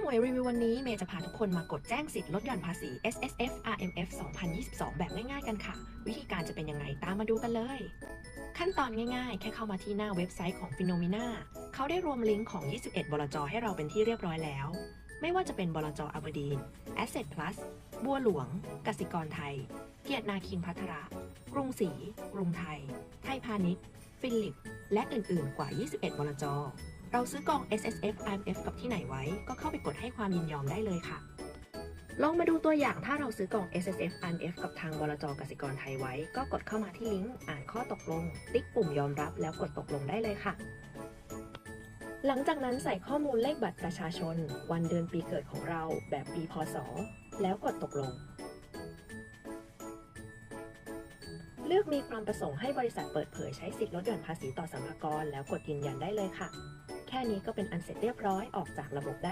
หมวยรีวิววันนี้เมย์จะพาทุกคนมากดแจ้งสิทธิ์ลดหย่อนภาษี S S F R M F 2022 แบบง่ายๆกันค่ะ วิธีการจะเป็นยังไงตามมาดูกันเลย ขั้นตอนง่ายๆ แค่เข้ามาที่หน้าเว็บไซต์ของ p h e n o m e n a เขาได้รวมลิงก์ของ 21 บลจ ให้เราเป็นที่เรียบร้อยแล้ว ไม่ว่าจะเป็นบลจอ b บดีน Asset Plus บัวหลวง กสิกรไทย เกียรตินาคินพัทระ กรุงศรี กรุงไทย ไทยพาณิชย์ ฟิลิป และอื่นๆ กว่า 21 บลจ เราซื้อกอง S S F I M F กับที่ไหนไว้ ก็เข้าไปกดให้ความยินยอมได้เลยค่ะ ลองมาดูตัวอย่างถ้าเราซื้อกล่อง S S F I M F กับทางบลจกสิกรไทยไว้ ก็กดเข้ามาที่ลิงก์อ่านข้อตกลง ติ๊กปุ่มยอมรับแล้วกดตกลงได้เลยค่ะ หลังจากนั้นใส่ข้อมูลเลขบัตรประชาชน วันเดือนปีเกิดของเราแบบปีพศ แล้วกดตกลงเลือกมีความประสงค์ให้บริษัทเปิดเผยใช้สิทธิลดหย่อนภาษีต่อสัมภากรแล้วกดยืนยันได้เลยค่ะ ค่นี้ก็เป็นอันเสร็จเรียบร้อยออกจากระบบได้